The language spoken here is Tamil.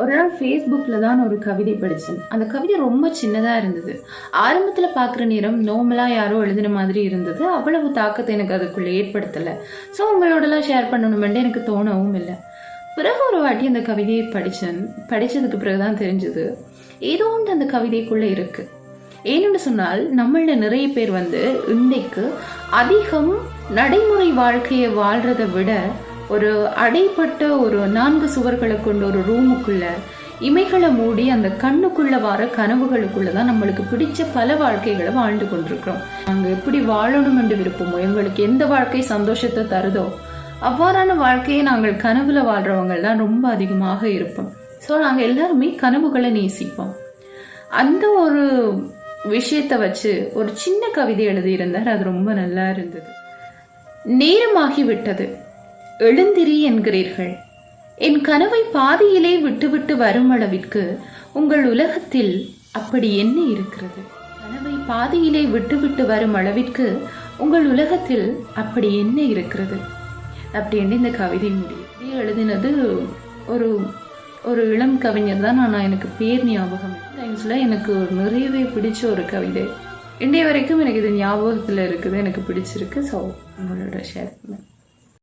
ஒரு நாள் ஃபேஸ்புக்கில் தான் ஒரு கவிதை படித்தேன் அந்த கவிதை ரொம்ப சின்னதாக இருந்தது. ஆரம்பத்தில் பார்க்குற நேரம் நோமலாக யாரோ எழுதின மாதிரி இருந்தது. அவ்வளவு தாக்கத்தை எனக்கு அதுக்குள்ளே ஏற்படுத்தலை. ஸோ உங்களோடலாம் ஷேர் பண்ணணுமென்று எனக்கு தோணவும் இல்லை. பிறகு ஒரு வாட்டி அந்த கவிதையை படித்தேன் படித்ததுக்கு பிறகு தான் தெரிஞ்சது. ஏதோ ஒன்று அந்த கவிதைக்குள்ளே இருக்குது ஏன்னு சொன்னால் நம்மள நிறைய பேர் வந்து இன்றைக்கு அதிகம் நடைமுறை வாழ்க்கையை வாழ்றதை விட ஒரு அடைப்பட்ட ஒரு நான்கு சுவர்களை கொண்ட ஒரு ரூமுக்குள்ள இமைகளை மூடி அந்த கண்ணுக்குள்ள வர கனவுகளுக்குள்ள தான் நம்மளுக்கு பிடிச்ச பல வாழ்க்கைகளை வாழ்ந்து கொண்டிருக்கிறோம். நாங்கள் எப்படி வாழணும் என்று விருப்பமோ எங்களுக்கு எந்த வாழ்க்கை சந்தோஷத்தை தருதோ அவ்வாறான வாழ்க்கையை நாங்கள் கனவுல வாழ்றவங்க தான் ரொம்ப அதிகமாக இருப்போம். ஸோ நாங்கள் எல்லாருமே கனவுகளை நேசிப்போம். அந்த ஒரு விஷயத்தை வச்சு ஒரு சின்ன கவிதை எழுதியிருந்தார். அது ரொம்ப நல்லா இருந்தது. நேரமாகி விட்டது எழுந்திரி என்கிறீர்கள். என் கனவை பாதியிலே விட்டுவிட்டு வரும் அளவிற்கு உங்கள் உலகத்தில் அப்படி என்ன இருக்கிறது? கனவை பாதியிலே விட்டுவிட்டு வரும் அளவிற்கு உங்கள் உலகத்தில் அப்படி என்ன இருக்கிறது? அப்படின்னு இந்த கவிதை முடியும். எழுதினது ஒரு ஒரு இளம் கவிஞர் தான். நான் எனக்கு பேர் ஞாபகம் டைம்ஸில் எனக்கு ஒரு நிறையவே பிடிச்ச ஒரு கவிதை. இன்றைய வரைக்கும் எனக்கு இது ஞாபகத்தில் இருக்குது. எனக்கு பிடிச்சிருக்கு. ஸோ உங்களோட ஷேர் பண்ணேன்